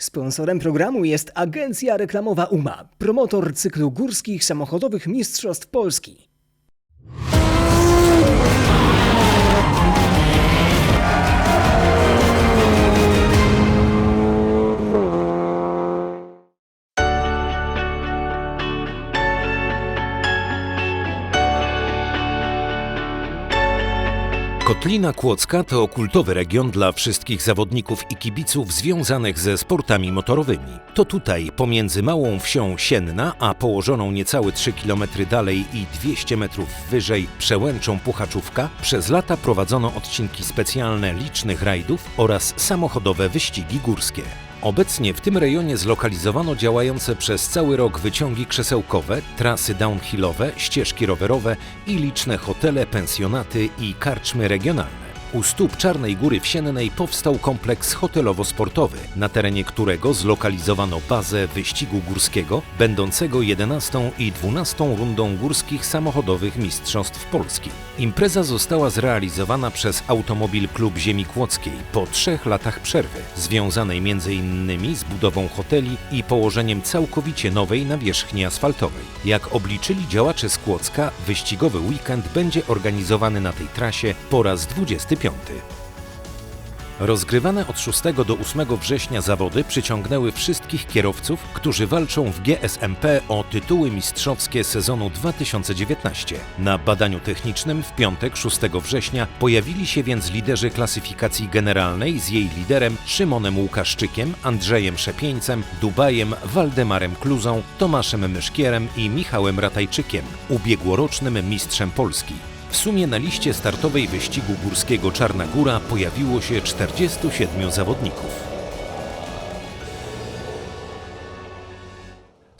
Sponsorem programu jest agencja reklamowa UMA, promotor cyklu górskich samochodowych mistrzostw Polski. Kotlina Kłodzka to kultowy region dla wszystkich zawodników i kibiców związanych ze sportami motorowymi. To tutaj, pomiędzy małą wsią Sienna, a położoną niecałe 3 km dalej i 200 metrów wyżej przełęczą Puchaczówka, przez lata prowadzono odcinki specjalne licznych rajdów oraz samochodowe wyścigi górskie. Obecnie w tym rejonie zlokalizowano działające przez cały rok wyciągi krzesełkowe, trasy downhillowe, ścieżki rowerowe i liczne hotele, pensjonaty i karczmy regionalne. U stóp Czarnej Góry Wsiennej powstał kompleks hotelowo-sportowy, na terenie którego zlokalizowano bazę wyścigu górskiego, będącego 11 i 12 rundą górskich samochodowych mistrzostw Polski. Impreza została zrealizowana przez Automobil Klub Ziemi Kłodzkiej po trzech latach przerwy, związanej m.in. z budową hoteli i położeniem całkowicie nowej nawierzchni asfaltowej. Jak obliczyli działacze z Kłodzka, wyścigowy weekend będzie organizowany na tej trasie po raz 25. Rozgrywane od 6 do 8 września zawody przyciągnęły wszystkich kierowców, którzy walczą w GSMP o tytuły mistrzowskie sezonu 2019. Na badaniu technicznym w piątek 6 września pojawili się więc liderzy klasyfikacji generalnej z jej liderem Szymonem Łukaszczykiem, Andrzejem Szepieńcem, Dubajem, Waldemarem Kluzą, Tomaszem Myszkierem i Michałem Ratajczykiem, ubiegłorocznym mistrzem Polski. W sumie na liście startowej wyścigu górskiego Czarna Góra pojawiło się 47 zawodników.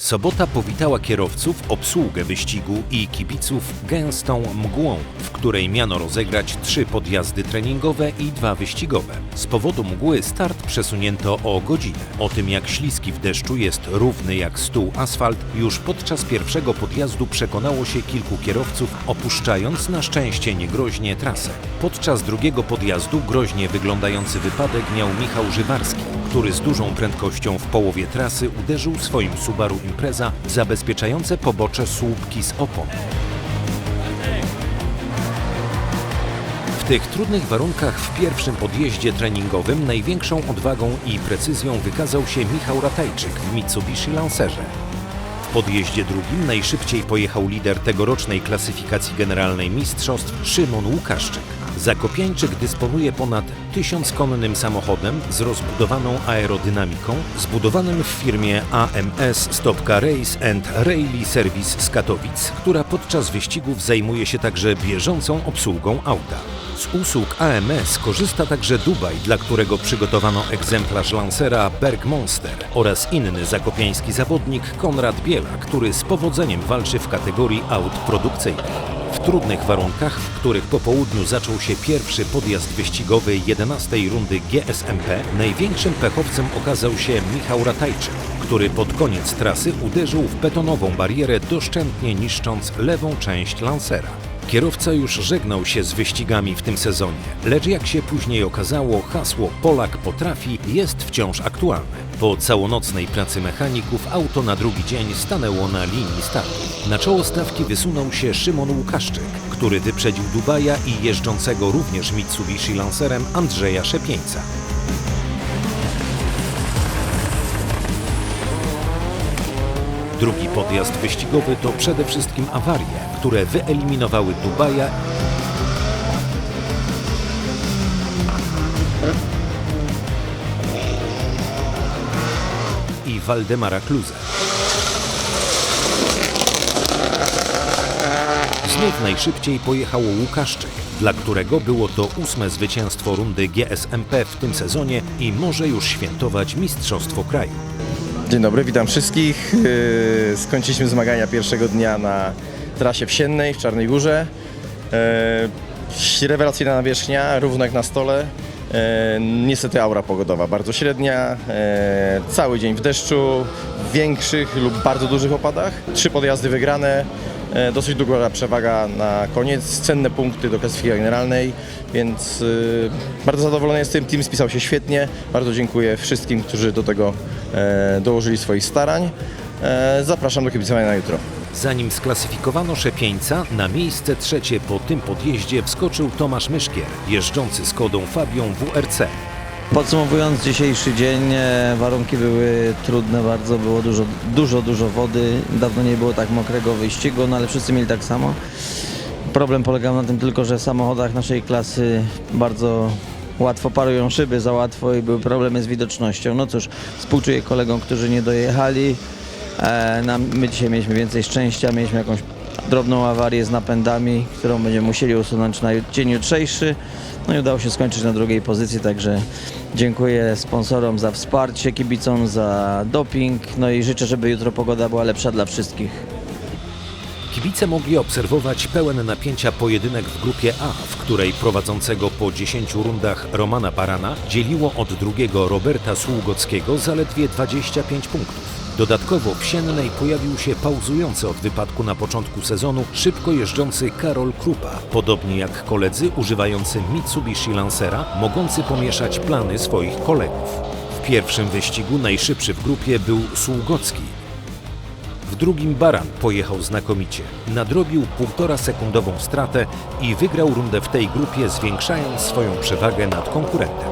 Sobota powitała kierowców, obsługę wyścigu i kibiców gęstą mgłą, w której miano rozegrać trzy podjazdy treningowe i dwa wyścigowe. Z powodu mgły start przesunięto o godzinę. O tym jak śliski w deszczu jest równy jak stół asfalt, już podczas pierwszego podjazdu przekonało się kilku kierowców, opuszczając na szczęście niegroźnie trasę. Podczas drugiego podjazdu groźnie wyglądający wypadek miał Michał Żywarski, który z dużą prędkością w połowie trasy uderzył swoim Subaru Impreza w zabezpieczające pobocze słupki z opon. W tych trudnych warunkach w pierwszym podjeździe treningowym największą odwagą i precyzją wykazał się Michał Ratajczyk w Mitsubishi Lancerze. W podjeździe drugim najszybciej pojechał lider tegorocznej klasyfikacji generalnej mistrzostw Szymon Łukaszczyk. Zakopiańczyk dysponuje ponad 1000-konnym samochodem z rozbudowaną aerodynamiką, zbudowanym w firmie AMS Stopka Race and Rally Service z Katowic, która podczas wyścigów zajmuje się także bieżącą obsługą auta. Z usług AMS korzysta także Dubaj, dla którego przygotowano egzemplarz Lancera Berg Monster oraz inny zakopiański zawodnik Konrad Biela, który z powodzeniem walczy w kategorii aut produkcyjnych. W trudnych warunkach, w których po południu zaczął się pierwszy podjazd wyścigowy 11 rundy GSMP, największym pechowcem okazał się Michał Ratajczyk, który pod koniec trasy uderzył w betonową barierę, doszczętnie niszcząc lewą część Lancera. Kierowca już żegnał się z wyścigami w tym sezonie, lecz jak się później okazało, hasło Polak potrafi jest wciąż aktualne. Po całonocnej pracy mechaników auto na drugi dzień stanęło na linii startu. Na czoło stawki wysunął się Szymon Łukaszczyk, który wyprzedził Dubaja i jeżdżącego również Mitsubishi Lancerem Andrzeja Szepieńca. Drugi podjazd wyścigowy to przede wszystkim awarie, które wyeliminowały Dubaja i Waldemara Kluzę. Znów najszybciej pojechał Łukaszczyk, dla którego było to ósme zwycięstwo rundy GSMP w tym sezonie i może już świętować Mistrzostwo Kraju. Dzień dobry, witam wszystkich. Yy, Skończyliśmy zmagania pierwszego dnia na trasie wsiennej w Czarnej Górze. Yy, Rewelacyjna nawierzchnia, równo jak na stole. Yy, Niestety aura pogodowa bardzo średnia. Cały dzień w deszczu, większych lub bardzo dużych opadach. Trzy podjazdy wygrane, e, dosyć długa przewaga na koniec, cenne punkty do klasyfikacji generalnej, więc e, bardzo zadowolony jestem. Team spisał się świetnie. Bardzo dziękuję wszystkim, którzy do tego e, dołożyli swoich starań. Zapraszam do kibicowania na jutro. Zanim sklasyfikowano Szepieńca, na miejsce trzecie po tym podjeździe wskoczył Tomasz Myszkier, jeżdżący Skodą Fabią WRC. Podsumowując dzisiejszy dzień, e, warunki były trudne bardzo, było dużo, dużo, dużo wody. Dawno nie było tak mokrego wyścigu, no ale wszyscy mieli tak samo. Problem polegał na tym tylko, że w samochodach naszej klasy bardzo łatwo parują szyby, za łatwo i były problemy z widocznością. No cóż, współczuję kolegom, którzy nie dojechali. E, nam, my dzisiaj mieliśmy więcej szczęścia, mieliśmy jakąś drobną awarię z napędami, którą będziemy musieli usunąć na dzień jutrzejszy. No i udało się skończyć na drugiej pozycji, także dziękuję sponsorom za wsparcie, kibicom za doping, no i życzę, żeby jutro pogoda była lepsza dla wszystkich. Kibice mogli obserwować pełen napięcia pojedynek w grupie A, w której prowadzącego po 10 rundach Romana Barana dzieliło od drugiego Roberta Sługockiego zaledwie 25 punktów. Dodatkowo w Siennej pojawił się pauzujący od wypadku na początku sezonu szybko jeżdżący Karol Krupa, podobnie jak koledzy używający Mitsubishi Lancera, mogący pomieszać plany swoich kolegów. W pierwszym wyścigu najszybszy w grupie był Sługocki, w drugim Baran pojechał znakomicie. Nadrobił półtora sekundową stratę i wygrał rundę w tej grupie, zwiększając swoją przewagę nad konkurentem.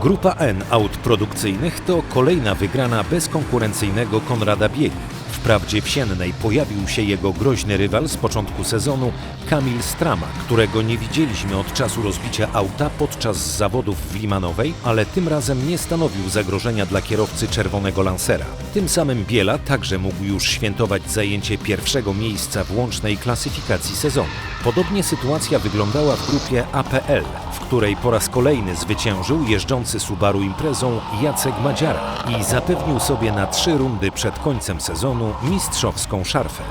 Grupa N produkcyjnych to kolejna wygrana bezkonkurencyjnego Konrada Bieli. Wprawdzie w Siennej pojawił się jego groźny rywal z początku sezonu, Kamil Strama, którego nie widzieliśmy od czasu rozbicia auta podczas zawodów w Limanowej, ale tym razem nie stanowił zagrożenia dla kierowcy czerwonego Lancera. Tym samym Biela także mógł już świętować zajęcie pierwszego miejsca w łącznej klasyfikacji sezonu. Podobnie sytuacja wyglądała w grupie APL, w której po raz kolejny zwyciężył jeżdżący Subaru imprezą Jacek Madziara i zapewnił sobie na trzy rundy przed końcem sezonu mistrzowską szarfę.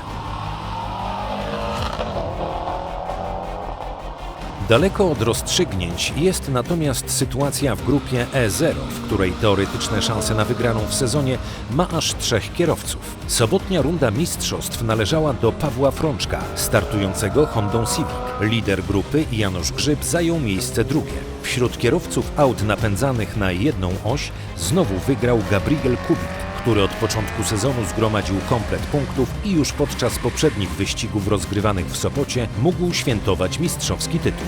Daleko od rozstrzygnięć jest natomiast sytuacja w grupie E0, w której teoretyczne szanse na wygraną w sezonie ma aż trzech kierowców. Sobotnia runda mistrzostw należała do Pawła Frączka, startującego Hondą Civic. Lider grupy Janusz Grzyb zajął miejsce drugie. Wśród kierowców aut napędzanych na jedną oś znowu wygrał Gabriel Kubik, który od początku sezonu zgromadził komplet punktów i już podczas poprzednich wyścigów rozgrywanych w Sopocie mógł świętować mistrzowski tytuł.